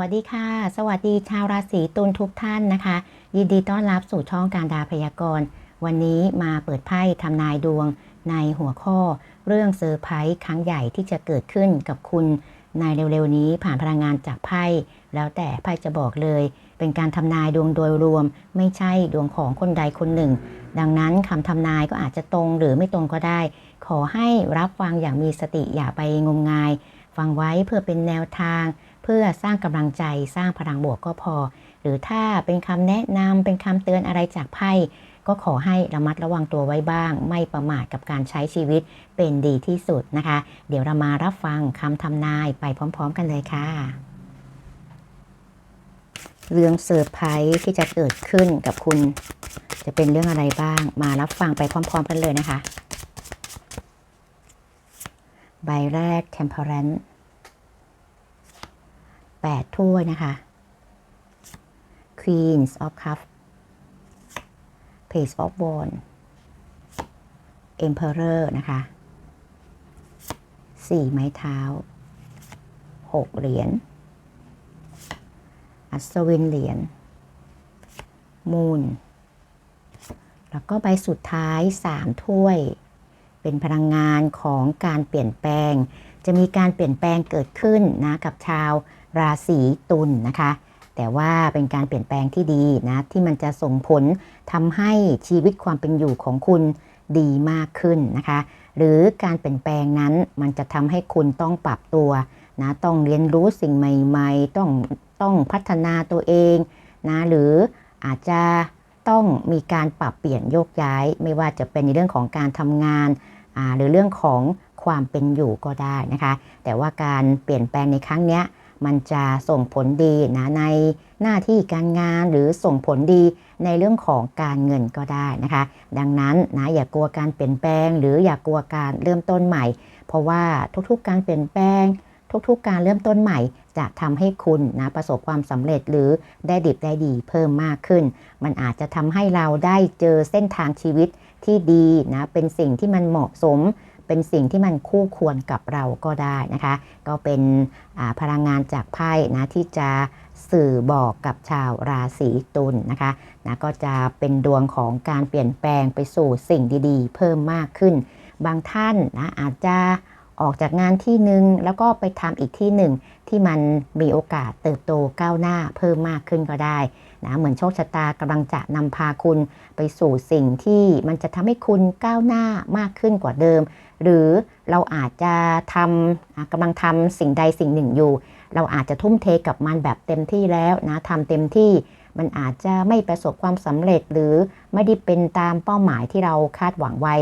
วัสดีค่ะ สวัสดีชาวราศีตุลทุกท่านนะคะ ยินดีต้อนรับสู่ช่องการดาพยากรณ์ วันนี้มาเปิดไพ่ทำนายดวงในหัวข้อ เรื่องเซอร์ไพรส์ครั้งใหญ่ที่จะเกิดขึ้นกับคุณ ในเร็วๆนี้ผ่านพลังงานจากไพ่ แล้วแต่ไพ่จะบอกเลย เป็นการทำนายดวงโดยรวม ไม่ใช่ดวงของคนใดคนหนึ่ง ดังนั้นคำทำนายก็อาจจะตรงหรือไม่ตรงก็ได้ ขอให้รับฟังอย่างมีสติอย่าไปงมงาย ฟังไว้เพื่อเป็นแนวทาง เพื่อสร้างกำลังใจสร้างพลังบวกก็พอ หรือถ้าเป็นคำแนะนำเป็นคำเตือนอะไรจากไพ่ก็ขอให้ระมัดระวังตัวไว้บ้าง ไม่ประมาทกับการใช้ชีวิตเป็นดีที่สุดนะคะ เดี๋ยวเรามารับฟังคำทำนายไปพร้อม ๆ กันเลยค่ะ เรื่องเซอร์ไพรส์ที่จะเกิดขึ้นกับคุณ จะเป็นเรื่องอะไรบ้าง มารับฟังไปพร้อม ๆ กันเลยนะคะ ใบแรก temperance แปดถ้วยนะคะ Queens of Cups Page of Wands Emperor นะคะสี่ไม้เท้าหกเหรียญ อัศวินเหรียญ มูนแล้วก็ใบสุดท้ายสามถ้วย เป็นพลังงานของการเปลี่ยนแปลง จะมีการเปลี่ยนแปลงเกิดขึ้นนะกับชาว ราศีตุลนนะคะ แต่ว่าเป็นการเปลี่ยนแปลงที่ดีนะที่มันจะส่งผลทำให้ชีวิตความเป็นอยู่ของคุณดีมากขึ้นนะคะ หรือการเปลี่ยนแปลงนั้นมันจะทำให้คุณต้องปรับตัวนะต้องเรียนรู้สิ่งใหม่ๆ ต้องต้องพัฒนาตัวเองนะหรืออาจจะต้องมีการปรับเปลี่ยนโยกย้าย ไม่ว่าจะเป็นในเรื่องของการทำงานหรือเรื่องของความเป็นอยู่ก็ได้นะคะ แต่ว่าการเปลี่ยนแปลงในครั้งนี้ มันจะส่งผลดีนะในหน้าที่การงานหรือส่งผลดีในเรื่องของการเงินก็ได้นะคะ ดังนั้นนะอย่ากลัวการเปลี่ยนแปลง หรืออย่ากลัวการเริ่มต้นใหม่ เพราะว่าทุกๆ การเปลี่ยนแปลง ทุกๆ การเริ่มต้นใหม่ จะทำให้คุณนะประสบความสำเร็จหรือได้ดิบได้ดีเพิ่มมากขึ้น มันอาจจะทำให้เราได้เจอเส้นทางชีวิตที่ดีนะเป็นสิ่งที่มันเหมาะสม เป็นสิ่งที่มันคู่ควรกับเราก็ได้นะคะ ก็เป็นพลังงานจากไพ่นะที่จะสื่อบอกกับชาวราศีตุลนนะคะนะก็จะเป็นดวงของการเปลี่ยนแปลงไปสู่สิ่งดีๆ เพิ่มมากขึ้น บางท่านนะอาจจะออกจากงานที่หนึ่งแล้วก็ไปทำอีกที่หนึ่งที่มันมีโอกาสเติบโตก้าวหน้าเพิ่มมากขึ้นก็ได้ นะเหมือนโชคชะตากำลังจะนำพาคุณไปสู่สิ่งที่มันจะทำให้คุณก้าวหน้ามากขึ้นกว่าเดิม หรือเราอาจจะทำกำลังทำสิ่งใดสิ่งหนึ่งอยู่ เราอาจจะทุ่มเทกับมันแบบเต็มที่แล้วนะทำเต็มที่มันอาจจะไม่ประสบความสำเร็จหรือไม่ได้เป็นตามเป้าหมายที่เราคาดหวังไว้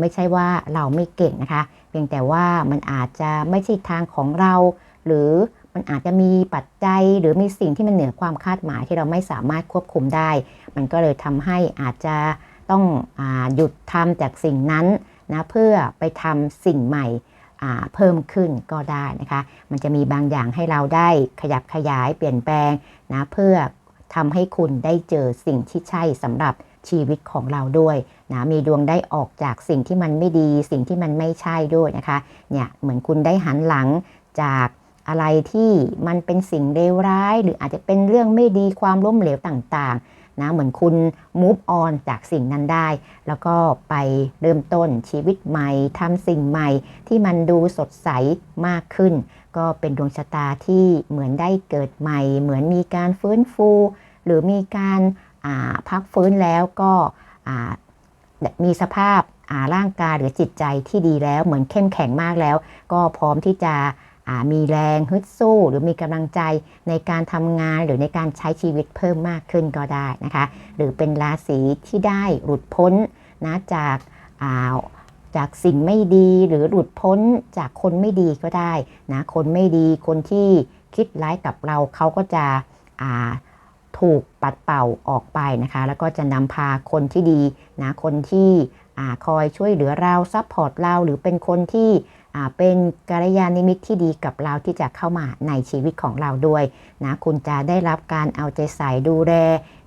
ไม่ใช่ว่าเราไม่เก่งนะคะ เพียงแต่ว่ามันอาจจะไม่ใช่ทางของเรา หรือ มันอาจจะมีปัจจัยหรือมีสิ่งที่มันเหนือความคาดหมายที่เราไม่สามารถควบคุมได้ มันก็เลยทำให้อาจจะต้องอหยุดทำจากสิ่งนั้นนะเพื่อไปทำสิ่งใหม่เพิ่มขึ้นก็ได้นะคะ มันจะมีบางอย่างให้เราได้ขยับขยายเปลี่ยนแปลงนะเพื่อทำให้คุณได้เจอสิ่งที่ใช่สำหรับชีวิตของเราด้วยนะมีดวงได้ออกจากสิ่งที่มันไม่ดี สิ่งที่มันไม่ใช่ด้วยนะคะเนี่ยเหมือนคุณได้หันหลังจาก อะไรที่มันเป็นสิ่งเลวร้าย หรืออาจจะเป็นเรื่องไม่ดีความล้มเหลวต่างๆนะเหมือนคุณ move on จากสิ่งนั้นได้ แล้วก็ไปเริ่มต้นชีวิตใหม่ทำสิ่งใหม่ที่มันดูสดใสมากขึ้น ก็เป็นดวงชะตาที่เหมือนได้เกิดใหม่ เหมือนมีการฟื้นฟู หรือมีการพักฟื้นแล้วก็มีสภาพร่างกายหรือจิตใจที่ดีแล้ว เหมือนเข้มแข็งมากแล้ว ก็พร้อมที่จะ มีแรงฮึดสู้ หรือมีกำลังใจในการทำงานหรือในการใช้ชีวิตเพิ่มมากขึ้นก็ได้นะคะ หรือเป็นราศีที่ได้หลุดพ้นนะจากจากสิ่งไม่ดีหรือหลุดพ้นจากคนไม่ดีก็ได้นะคนไม่ดีคนที่คิดร้ายกับเราเขาก็จะถูกปัดเป่าออกไปนะคะ แล้วก็จะนำพาคนที่ดีนะคนที่คอยช่วยเหลือเราซัพพอร์ตเราหรือเป็นคนที่ เป็นกัลยาณมิตรที่ดีกับเราที่จะเข้ามาในชีวิตของเราด้วยนะคุณจะได้รับการเอาใจใส่ดูแล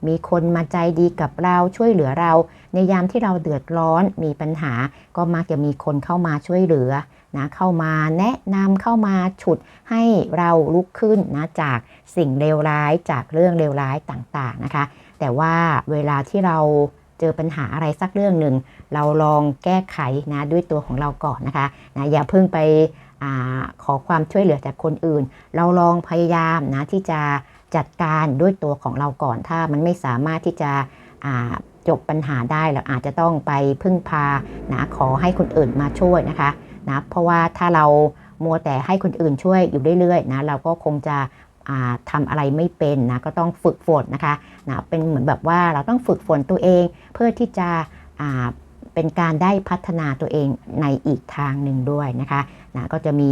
มีคนมาใจดีกับเราช่วยเหลือเรา ในยามที่เราเดือดร้อนมีปัญหา ก็มักจะมีคนเข้ามาช่วยเหลือนะเข้ามาแนะนำเข้ามาฉุดให้เราลุกขึ้นนะจากสิ่งเลวร้ายจากเรื่องเลวร้ายต่างๆนะคะ แต่ว่าเวลาที่เรา เจอปัญหาอะไรสักเรื่องหนึ่งเราลองแก้ไขนะด้วยตัวของเราก่อนนะคะนะอย่าเพิ่งไปอขอความช่วยเหลือจากคนอื่น เราลองพยายามนะที่จะจัดการด้วยตัวของเราก่อน ถ้ามันไม่สามารถที่จะจบปัญหาได้เราอาจจะต้องไปพึ่งพานะขอให้คนอื่นมาช่วยนะคะนะเพราะว่าถ้าเรามัวแต่ให้คนอื่นช่วยอยู่เรื่อยๆนะเราก็คงจะ อ่าทำอะไรไม่เป็นนะก็ต้องฝึกฝนนะคะนะเป็นเหมือนแบบว่าเราต้องฝึกฝนตัวเอง เพื่อที่จะเป็นการได้พัฒนาตัวเองในอีกทางหนึ่งด้วยนะคะนะก็จะมี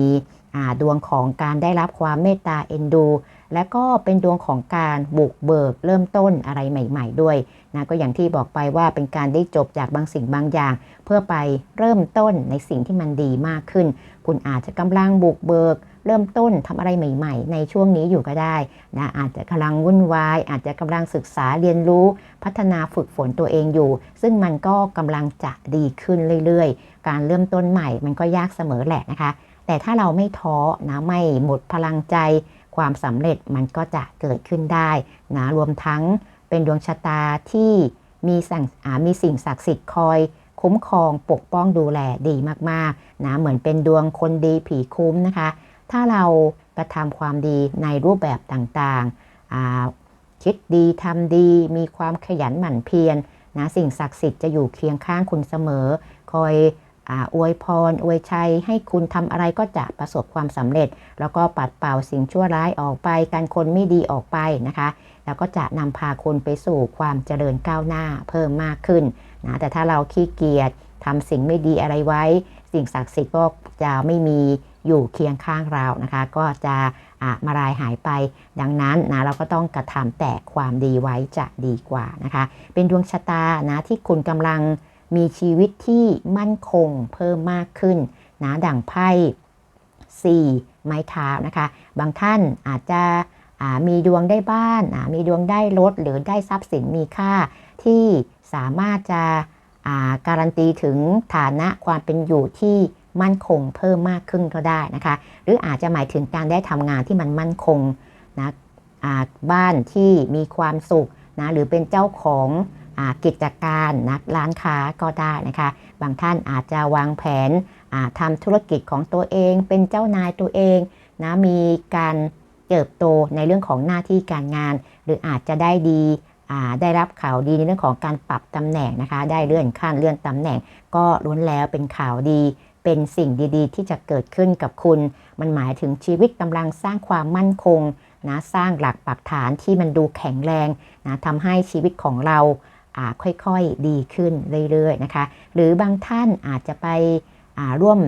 ดวงของการได้รับความเมตตาเอ็นดู และก็เป็นดวงของการบุกเบิกเริ่มต้นอะไรใหม่ ๆ ด้วยนะก็อย่างที่บอกไปว่าเป็นการได้จบจากบางสิ่งบางอย่าง เพื่อไปเริ่มต้นในสิ่งที่มันดีมากขึ้น คุณอาจจะกำลังบุกเบิก เริ่มต้นทำอะไรใหม่ ๆ ในช่วงนี้อยู่ก็ได้นะอาจจะกำลังวุ่นวาย อาจจะกำลังศึกษาเรียนรู้ พัฒนาฝึกฝนตัวเองอยู่ ซึ่งมันก็กำลังจะดีขึ้นเรื่อยๆ การเริ่มต้นใหม่มันก็ยากเสมอแหละนะคะ แต่ถ้าเราไม่ท้อนะไม่หมดพลังใจ ความสำเร็จมันก็จะเกิดขึ้นได้นะรวมทั้งเป็นดวงชะตาที่มีสั่งมีสิ่งศักดิ์สิทธิ์คอยคุ้มครองปกป้องดูแลดีมากๆนะเหมือนเป็นดวงคนดีผีคุ้มนะคะ ถ้าเรากระทำความดีในรูปแบบต่างๆ คิดดีทำดี มีความขยันหมั่นเพียรนะสิ่งศักดิ์สิทธิ์จะอยู่เคียงข้างคุณเสมอ คอยอวยพร อวยชัย ให้คุณทำอะไรก็จะประสบความสำเร็จ แล้วก็ปัดเป่าสิ่งชั่วร้ายออกไปการคนไม่ดีออกไปนะคะ แล้วก็จะนำพาคนไปสู่ความเจริญก้าวหน้าเพิ่มมากขึ้นนะแต่ถ้าเราขี้เกียจทำสิ่งไม่ดีอะไรไว้ สิ่งศักดิ์สิทธิ์ก็จะไม่มี อยู่เคียงข้างเรานะคะ ก็จะมารายหายไป ดังนั้นนะเราก็ต้องกระทำแต่ความดีไว้จะดีกว่านะคะ เป็นดวงชะตานะที่คุณกำลังมีชีวิตที่มั่นคงเพิ่มมากขึ้นนะดั่งไพ่4ไม้เท้านะคะ บางท่านอาจจะมีดวงได้บ้าน มีดวงได้รถหรือได้ทรัพย์สินมีค่าที่สามารถจะการันตีถึงฐานะความเป็นอยู่ที่ มั่นคงเพิ่มมากขึ้นก็ได้นะคะ หรืออาจจะหมายถึงการได้ทำงานที่มันมั่นคงนะบ้านที่มีความสุขนะหรือเป็นเจ้าของกิจการนะร้านค้าก็ได้นะคะ บางท่านอาจจะวางแผนทำธุรกิจของตัวเอง เป็นเจ้านายตัวเองนะมีการเติบโตในเรื่องของหน้าที่การงาน หรืออาจจะได้ดีได้รับข่าวดีในเรื่องของการปรับตำแหน่งนะคะ ได้เลื่อนขั้นเลื่อนตำแหน่ง ก็ล้วนแล้วเป็นข่าวดี เป็นสิ่งดีๆ ที่จะเกิดขึ้นกับคุณ มันหมายถึงชีวิตกำลังสร้างความมั่นคงนะสร้างหลักปักฐานที่มันดูแข็งแรงนะทำให้ชีวิตของเราค่อยๆดีขึ้นเรื่อยๆนะคะ หรือบางท่านอาจจะไปร่วม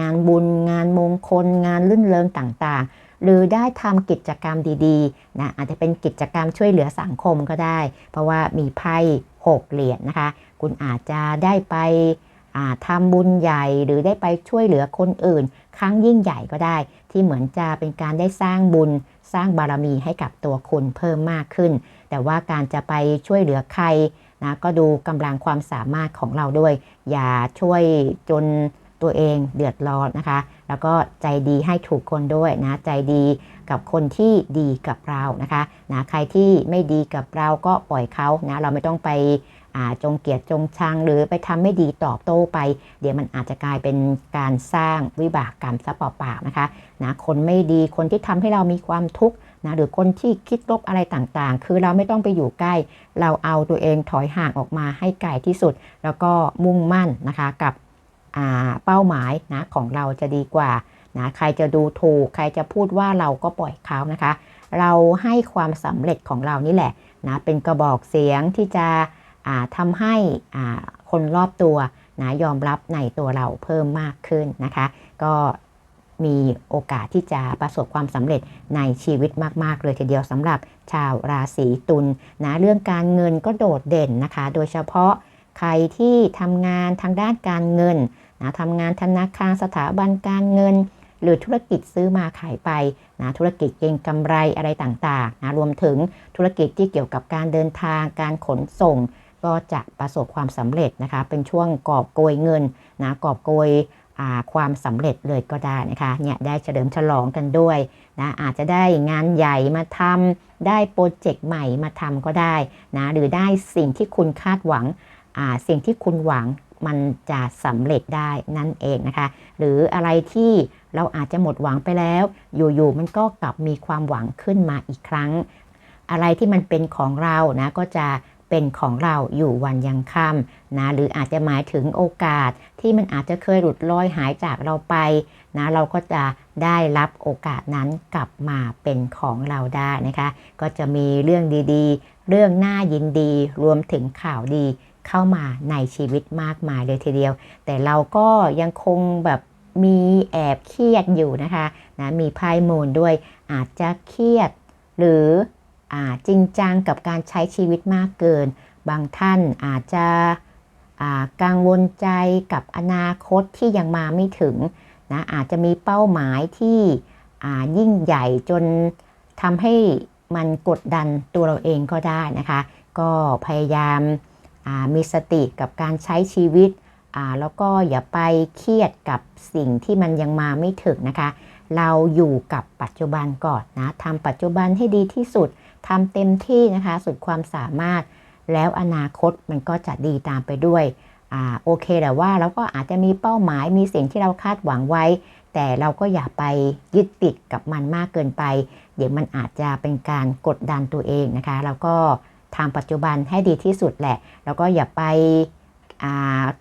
งานบุญ งานมงคล งานลื่นเริงต่างๆ หรือได้ทำกิจกรรมดีๆนะอาจจะเป็นกิจกรรมช่วยเหลือสังคมก็ได้ เพราะว่ามีไพ่หกเหรียญนะคะ คุณอาจจะได้ไป ทำบุญใหญ่หรือได้ไปช่วยเหลือคนอื่น ครั้งยิ่งใหญ่ก็ได้ ที่เหมือนจะเป็นการได้สร้างบุญ สร้างบารมีให้กับตัวคุณเพิ่มมากขึ้น แต่ว่าการจะไปช่วยเหลือใครนะก็ดูกำลังความสามารถของเราด้วย อย่าช่วยจนตัวเองเดือดร้อนนะคะ แล้วก็ใจดีให้ถูกคนด้วยนะ ใจดีกับคนที่ดีกับเรานะคะนะใครที่ไม่ดีกับเราก็ปล่อยเขานะ เราไม่ต้องไป จงเกียดจงชังหรือไปทำไม่ดีตอบโต้ไป เดี๋ยวมันอาจจะกลายเป็นการสร้างวิบากกรรมซะเปล่าๆนะคะนะคนไม่ดีคนที่ทำให้เรามีความทุกข์นะหรือคนที่คิดลบอะไรต่างๆ คือเราไม่ต้องไปอยู่ใกล้ เราเอาตัวเองถอยห่างออกมาให้ไกลที่สุด แล้วก็มุ่งมั่นนะคะกับเป้าหมายนะของเราจะดีกว่านะใครจะดูถูก ใครจะพูดว่าเราก็ปล่อยเขานะคะ เราให้ความสำเร็จของเรานี่แหละนะเป็นกระบอกเสียงที่จะ ทำให้คนรอบตัวนะยอมรับในตัวเราเพิ่มมากขึ้นนะคะ ก็มีโอกาสที่จะประสบความสำเร็จในชีวิตมาก ๆ เลยทีเดียวสำหรับชาวราศีตุลนะเรื่องการเงินก็โดดเด่นนะคะ โดยเฉพาะใครที่ทำงานทางด้านการเงินนะทำงานธนาคารสถาบันการเงิน หรือธุรกิจซื้อมาขายไปนะธุรกิจเก็งกำไรอะไรต่างๆนะรวมถึงธุรกิจที่เกี่ยวกับการเดินทางการขนส่ง ก็จะประสบความสำเร็จนะคะ เป็นช่วงกอบโกยเงินนะกอบโกยความสำเร็จเลยก็ได้นะคะเนี่ยได้เฉลิมฉลองกันด้วยนะอาจจะได้งานใหญ่มาทำได้โปรเจกต์ใหม่มาทำก็ได้นะหรือได้สิ่งที่คุณคาดหวังอ่าสิ่งที่คุณหวังมันจะสำเร็จได้นั่นเองนะคะ หรืออะไรที่เราอาจจะหมดหวังไปแล้ว อยู่ๆมันก็กลับมีความหวังขึ้นมาอีกครั้ง อะไรที่มันเป็นของเรานะก็จะ เป็นของเราอยู่วันยังค่ำนะหรืออาจจะหมายถึงโอกาสที่มันอาจจะเคยหลุดลอยหายจากเราไปนะเราก็จะได้รับโอกาสนั้นกลับมาเป็นของเราได้นะคะ ก็จะมีเรื่องดีๆ เรื่องน่ายินดีรวมถึงข่าวดีเข้ามาในชีวิตมากมายเลยทีเดียว แต่เราก็ยังคงแบบมีแอบเครียดอยู่นะคะนะมีไพ่มูลด้วยอาจจะเครียดหรือ จริงจังกับการใช้ชีวิตมากเกิน บางท่านอาจจะกังวลใจกับอนาคตที่ยังมาไม่ถึงนะอาจจะมีเป้าหมายที่ยิ่งใหญ่จนทำให้มันกดดันตัวเราเองก็ได้นะคะ ก็พยายามามีสติกับการใช้ชีวิต แล้วก็อย่าไปเครียดกับสิ่งที่มันยังมาไม่ถึงนะคะ เราอยู่กับปัจจุบันก่อนนะทำปัจจุบันให้ดีที่สุด ทำเต็มที่นะคะสุดความสามารถ แล้วอนาคตมันก็จะดีตามไปด้วยอ่าโอเคแต่ว่าเราก็อาจจะมีเป้าหมายมีสิ่งที่เราคาดหวังไว้ แต่เราก็อย่าไปยึดติดกับมันมากเกินไป เดี๋ยวมันอาจจะเป็นการกดดันตัวเองนะคะ แล้วก็ทำปัจจุบันให้ดีที่สุดแหละ แล้วก็อย่าไป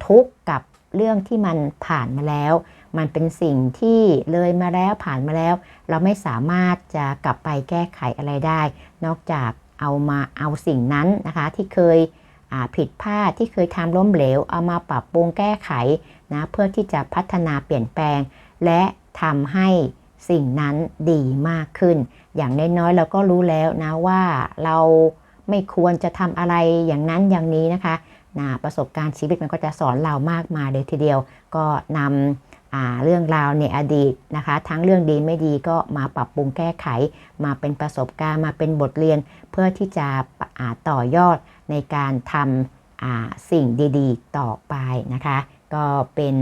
ทุกข์กับเรื่องที่มันผ่านมาแล้ว มันเป็นสิ่งที่เลยมาแล้วผ่านมาแล้ว เราไม่สามารถจะกลับไปแก้ไขอะไรได้ นอกจากเอามาเอาสิ่งนั้นนะคะ ที่เคยผิดพลาดที่เคยทำล้มเหลว เอามาปรับปรุงแก้ไขนะเพื่อที่จะพัฒนาเปลี่ยนแปลง และทำให้สิ่งนั้นดีมากขึ้น อย่างน้อยๆเราก็รู้แล้วนะว่าเราไม่ควรจะทำอะไรอย่างนั้นอย่างนี้นะคะนะประสบการณ์ชีวิตมันก็จะสอนเรามากมายเลยทีเดียว ก็นำ เรื่องราวในอดีตนะคะ ทั้งเรื่องดีไม่ดีก็มาปรับปรุงแก้ไข มาเป็นประสบการณ์มาเป็นบทเรียน เพื่อที่จะต่อยอดในการทำสิ่งดีๆ ต่อไปนะคะ ก็เป็น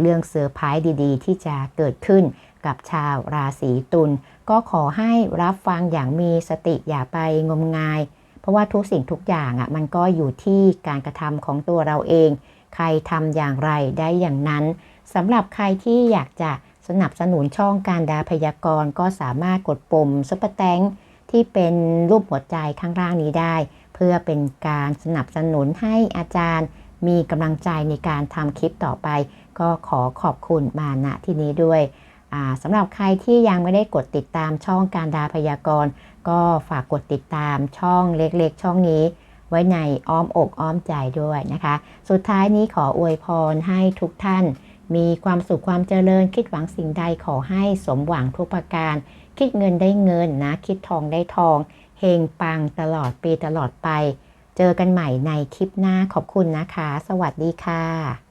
เรื่องเซอร์ไพรส์ดีๆ ที่จะเกิดขึ้นกับชาวราศีตุลก็ขอให้รับฟังอย่างมีสติอย่าไปงมงาย เพราะว่าทุกสิ่งทุกอย่างอะมันก็อยู่ที่การกระทำของตัวเราเอง ใครทำอย่างไรได้อย่างนั้น สำหรับใครที่อยากจะสนับสนุนช่องการดาพยากรณ์ก็สามารถกดปุ่มซุปเปอร์แตงที่เป็นรูปหัวใจข้างล่างนี้ได้ เพื่อเป็นการสนับสนุนให้อาจารย์ มีกำลังใจในการทำคลิปต่อไป ก็ขอขอบคุณมาณที่นี้ด้วยสำหรับใครที่ยังไม่ได้กดติดตามช่องการดาพยากรณ์ ก็ฝากกดติดตามช่องเล็กๆ ช่องนี้ ไว้ในอ้อมอกอ้อมใจด้วยนะคะ สุดท้ายนี้ขออวยพรให้ทุกท่าน มีความสุขความเจริญ คิดหวังสิ่งใดขอให้สมหวังทุกประการ คิดเงินได้เงินนะ คิดทองได้ทองเฮงปังตลอดปีตลอดไป เจอกันใหม่ในคลิปหน้าขอบคุณนะคะ สวัสดีค่ะ